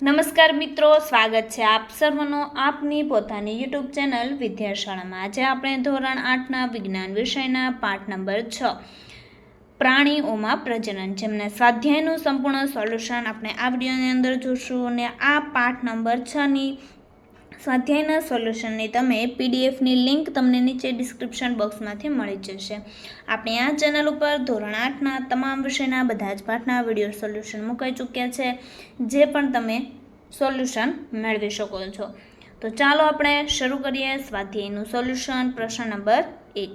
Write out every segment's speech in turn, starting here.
નમસ્કાર મિત્રો, સ્વાગત છે આપ સર્વનો આપની પોતાની યુટ્યુબ ચેનલ વિદ્યાશાળામાં. આજે આપણે ધોરણ આઠના વિજ્ઞાન વિષયના પાઠ નંબર છ, પ્રાણીઓમાં પ્રજનન. જેમના સ્વાધ્યાયનું સંપૂર્ણ સોલ્યુશન આપણે આ વિડીયોની અંદર જોશું અને આ પાઠ નંબર છની સ્વાધ્યાયના સોલ્યુશનની તમે પીડીએફની લિંક તમને નીચે ડિસ્ક્રિપ્શન બોક્સમાંથી મળી જશે. આપણે આ ચેનલ ઉપર ધોરણ આઠના તમામ વિષયના બધા જ પાઠના વીડિયો સોલ્યુશન મુકાઈ ચૂક્યા છે, જે પણ તમે સોલ્યુશન મેળવી શકો છો. તો ચાલો આપણે શરૂ કરીએ સ્વાધ્યાયનું સોલ્યુશન, પ્રશ્ન નંબર એક.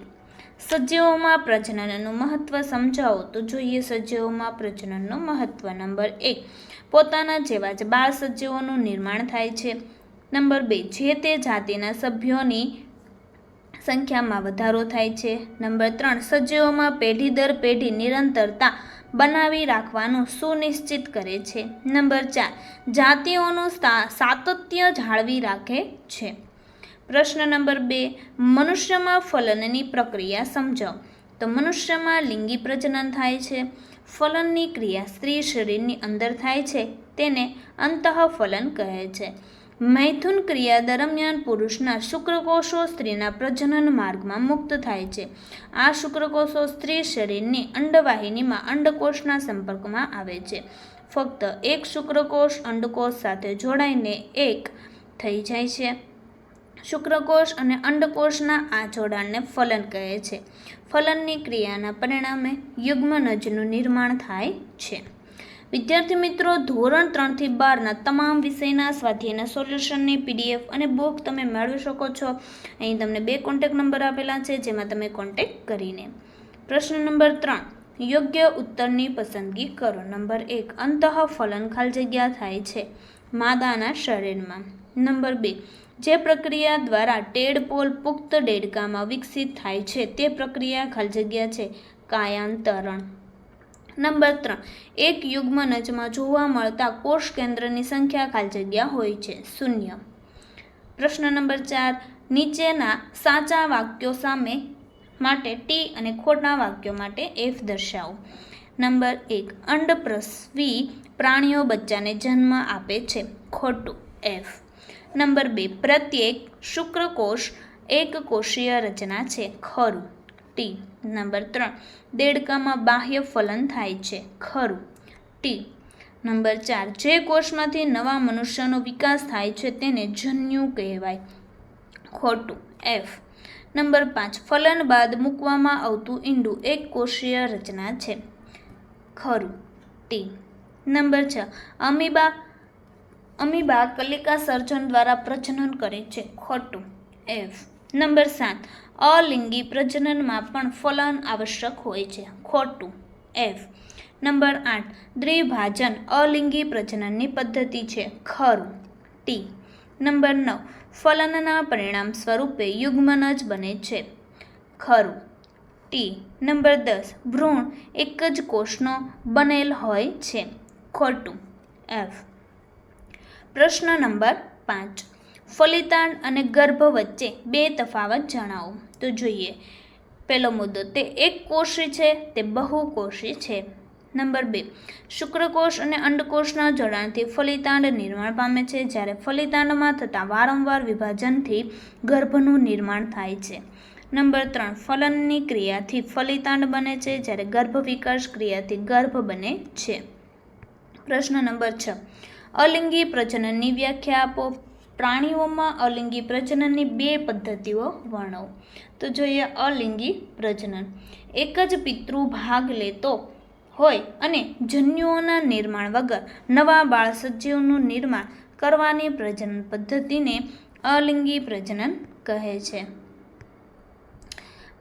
સજીવોમાં પ્રજનનનું મહત્ત્વ સમજાવો. તો જોઈએ સજીવોમાં પ્રજનનનું મહત્ત્વ નંબર એક. પોતાના જેવા જ બાળ સજીવોનું નિર્માણ થાય છે. નંબર બે, જે તે જાતિના સભ્યોની સંખ્યામાં વધારો થાય છે. નંબર ત્રણ, સજીવોમાં પેઢી દર પેઢી નિરંતરતા બનાવી રાખવાનું સુનિશ્ચિત કરે છે. નંબર ચાર, જાતિઓનું સાતત્ય જાળવી રાખે છે. પ્રશ્ન નંબર બે, મનુષ્યમાં ફલનની પ્રક્રિયા સમજાવો તો મનુષ્યમાં લિંગી પ્રજનન થાય છે. ફલનની ક્રિયા સ્ત્રી શરીરની અંદર થાય છે. તેને અંતઃફલન કહે છે. મૈથુન ક્રિયા દરમિયાન પુરુષના શુક્રકોષો સ્ત્રીના પ્રજનન માર્ગમાં મુક્ત થાય છે. આ શુક્રકોષો સ્ત્રી શરીરની અંડવાહિનીમાં અંડકોષના સંપર્કમાં આવે છે. ફક્ત એક શુક્રકોષ અંડકોષ સાથે જોડાઈને એક થઈ જાય છે. શુક્રકોષ અને અંડકોષના આ જોડાણને ફલન કહે છે. ફલનની ક્રિયાના પરિણામે યુગ્મનજનું નિર્માણ થાય છે. વિદ્યાર્થી મિત્રો, ધોરણ ત્રણથી બારના તમામ વિષયના સ્વાધ્યાયના સોલ્યુશનની પીડીએફ અને બુક તમે મેળવી શકો છો. અહીં તમને બે કોન્ટેક નંબર આપેલા છે, જેમાં તમે કોન્ટેક કરીને. પ્રશ્ન નંબર ત્રણ, યોગ્ય ઉત્તરની પસંદગી કરો. નંબર એક અંતઃફલન ખાલી જગ્યા થાય છે, માદાના શરીરમાં. નંબર બે, જે પ્રક્રિયા દ્વારા ટેડપોલ પુખ્ત દેડકામાં વિકસિત થાય છે, તે પ્રક્રિયા ખાલી જગ્યા છે, કાયાંતરણ. નંબર ત્રણ. એક યુગ્મનજમાં જોવા મળતા કોષ કેન્દ્રની સંખ્યા ખાલી જગ્યા હોય છે, શૂન્ય. પ્રશ્ન નંબર ચાર. નીચેના સાચા વાક્યો સામે માટે ટી અને ખોટા વાક્યો માટે એફ દર્શાવો. નંબર એક. અંડપ્રસવી પ્રાણીઓ બચ્ચાને જન્મ આપે છે, ખોટું. એફ નંબર બે. પ્રત્યેક શુક્રકોષ એક કોષીય રચના છે, ખરું. ટી, નંબર ત્રણ, દેડકામાં બાહ્ય ફલન થાય છે. ખરું. ટી, નંબર ચાર, જે કોષમાંથી નવા મનુષ્યનો વિકાસ થાય છે તેને જન્યુ કહેવાય. ખોટું. એફ, નંબર પાંચ, ફલન બાદ મૂકવામાં આવતું ઈંડું એક કોષીય રચના છે. ખરું. ટી, નંબર છ, અમીબા અમીબા કલિકા સર્જન દ્વારા પ્રજનન કરે છે. ખોટું. એફ, નંબર સાત અલિંગી પ્રજનનમાં પણ ફલન આવશ્યક હોય છે. ખોટું. એફ. નંબર આઠ. દ્વિભાજન અલિંગી પ્રજનનની પદ્ધતિ છે. ખરું. ટી. નંબર નવ. ફલનના પરિણામ સ્વરૂપે યુગ્મન જ બને છે. ખરું. ટી. નંબર દસ. ભ્રૂણ એક જ કોષનો બનેલ હોય છે. ખોટું. એફ. પ્રશ્ન નંબર પાંચ. ફલિતાંડ અને ગર્ભ વચ્ચે બે તફાવત જણાવો. તો જોઈએ. પહેલો મુદ્દો, તે એક કોષી છે, તે બહુકોષી છે. નંબર બે, શુક્રકોષ અને અંડકોષના જોડાણથી ફલિતાંડ નિર્માણ પામે છે, જ્યારે ફલિતાંડમાં થતા વારંવાર વિભાજનથી ગર્ભનું નિર્માણ થાય છે. નંબર ત્રણ, ફલનની ક્રિયાથી ફલિતાંડ બને છે, જ્યારે ગર્ભ વિકાસ ક્રિયાથી ગર્ભ બને છે. પ્રશ્ન નંબર છ, અલિંગી પ્રજનનની વ્યાખ્યા આપો. પ્રાણીઓમાં અલિંગી પ્રજનનની બે પદ્ધતિઓ વર્ણવો. તો જોઈએ અલિંગી પ્રજનન. એક જ પિતૃ ભાગ લેતો હોય અને જન્યુઓના નિર્માણ વગર નવા બાળ સજીવનું નિર્માણ કરવાની પ્રજનન પદ્ધતિને અલિંગી પ્રજનન કહે છે.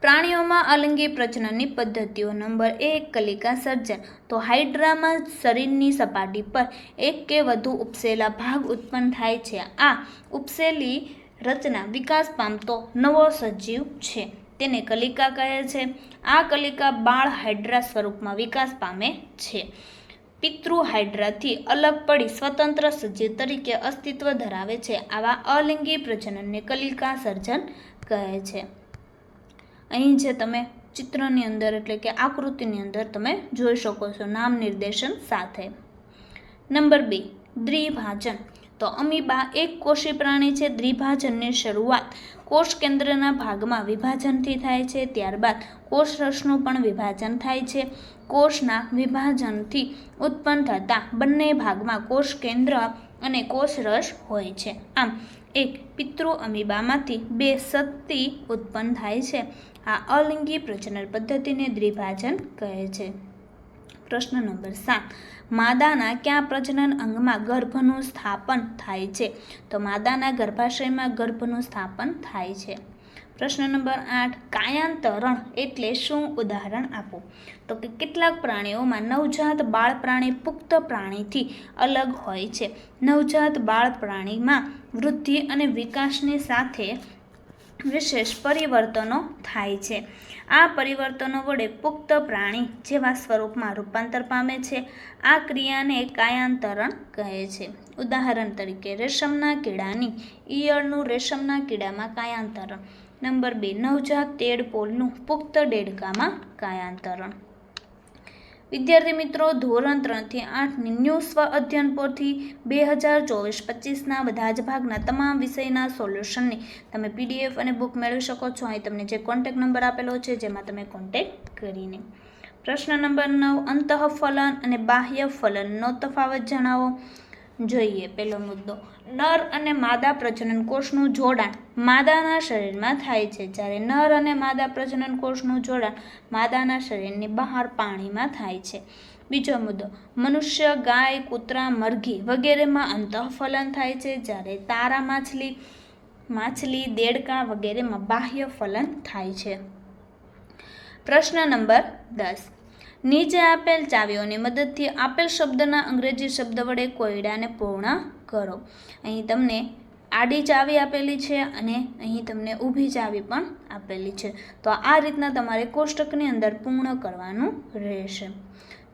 પ્રાણીઓમાં અલંગી પ્રજનનની પદ્ધતિઓ નંબર એક, કલિકા સર્જન. તો હાઇડ્રામાં શરીરની સપાટી પર એક કે વધુ ઉપસેલા ભાગ ઉત્પન્ન થાય છે. આ ઉપસેલી રચના વિકાસ પામતો નવો સજીવ છે. તેને કલિકા કહે છે. આ કલિકા બાળ હાઇડ્રા સ્વરૂપમાં વિકાસ પામે છે. પિતૃ હાઇડ્રાથી અલગ પડી સ્વતંત્ર સજીવ તરીકે અસ્તિત્વ ધરાવે છે. આવા અલિંગી પ્રજનનને કલિકા સર્જન કહે છે. અહીં જે તમે ચિત્રની અંદર એટલે કે આકૃતિની અંદર તમે જોઈ શકો છો નામ નિર્દેશન સાથે. નંબર બે, દ્વિભાજન. તો અમીબા એક કોષી પ્રાણી છે, દ્વિભાજનની શરૂઆત કોષ કેન્દ્રના ભાગમાં વિભાજનથી થાય છે, ત્યારબાદ કોષરસનું પણ વિભાજન થાય છે. કોષના વિભાજનથી ઉત્પન્ન થતા બંને ભાગમાં કોષ કેન્દ્ર અને કોષરસ હોય છે. આમ એક પિતૃ અમીબામાંથી બે શક્તિ ઉત્પન્ન થાય છે. આ અલિંગી પ્રજનન પદ્ધતિને દ્વિભાજન કહે છે. પ્રશ્ન નંબર સાત. માદાના ક્યાં પ્રજનન અંગમાં ગર્ભનું સ્થાપન થાય છે? તો માદાના ગર્ભાશયમાં ગર્ભનું સ્થાપન થાય છે. પ્રશ્ન નંબર આઠ, કાયાંતરણ એટલે શું? ઉદાહરણ આપો. તો કે કેટલાક પ્રાણીઓમાં નવજાત બાળ પ્રાણી પુખ્ત પ્રાણીથી અલગ હોય છે. નવજાત બાળ પ્રાણીમાં વૃદ્ધિ અને વિકાસની સાથે વિશેષ પરિવર્તનો થાય છે. આ પરિવર્તનો વડે પુખ્ત પ્રાણી જેવા સ્વરૂપમાં રૂપાંતર પામે છે. આ ક્રિયાને કાયાંતરણ કહે છે. ઉદાહરણ તરીકે રેશમના કીડાની ઈયળનું રેશમના કીડામાં કાયાંતરણ. નંબર બે, નવજાત તેડપોલનું પુખ્ત દેડકામાં કાયાંતરણ. વિદ્યાર્થી મિત્રો, ધોરણ ત્રણથી આઠની ન્યૂ સ્વ અધ્યયન પોથી બે હજાર ચોવીસ પચીસના બધા જ ભાગના તમામ વિષયના સોલ્યુશનની તમે પીડીએફ અને બુક મેળવી શકો છો. અહીં તમને જે કોન્ટેક નંબર આપેલો છે, જેમાં તમે કોન્ટેક કરીને. પ્રશ્ન નંબર નવ અંતઃફલન અને બાહ્ય ફલનનો તફાવત જણાવો. જોઈએ પહેલો મુદ્દો. નર અને માદા પ્રજનન કોષનું જોડાણ માદાના શરીરમાં થાય છે. જ્યારે નર અને માદા પ્રજનન કોષનું જોડાણ માદાના શરીરની બહાર પાણીમાં થાય છે. બીજો મુદ્દો, મનુષ્ય, ગાય, કૂતરા, મરઘી વગેરેમાં અંતઃફલન થાય છે. જ્યારે તારા માછલી માછલી, દેડકા વગેરેમાં બાહ્ય ફલન થાય છે. પ્રશ્ન નંબર દસ નીચે આપેલ ચાવીઓની મદદથી આપેલ શબ્દના અંગ્રેજી શબ્દ વડે કોયડાને પૂર્ણ કરો. અહીં તમને આડી ચાવી આપેલી છે અને અહીં તમને ઊભી ચાવી પણ આપેલી છે. તો આ રીતના તમારે કોષ્ટકની અંદર પૂર્ણ કરવાનું રહેશે.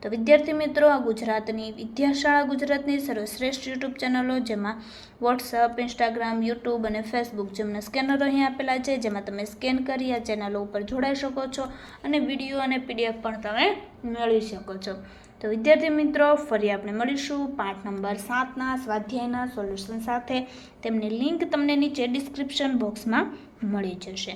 તો વિદ્યાર્થી મિત્રો, આ ગુજરાતની વિદ્યાશાળા ગુજરાતની સર્વશ્રેષ્ઠ યુટ્યુબ ચેનલો જેમાં વોટ્સઅપ ઇન્સ્ટાગ્રામ યુટ્યુબ અને ફેસબુક જેમના સ્કેનરો અહીં આપેલા છે, જેમાં તમે સ્કેન કરી આ ચેનલો ઉપર જોડાઈ શકો છો અને વીડિયો અને પીડીએફ પણ તમે મેળવી શકો છો. તો વિદ્યાર્થી મિત્રો, ફરી આપણે મળીશું પાઠ નંબર સાતના સ્વાધ્યાયના સોલ્યુશન સાથે. તેમની લિંક તમને નીચે ડિસ્ક્રિપ્શન બોક્સમાં મળી જશે.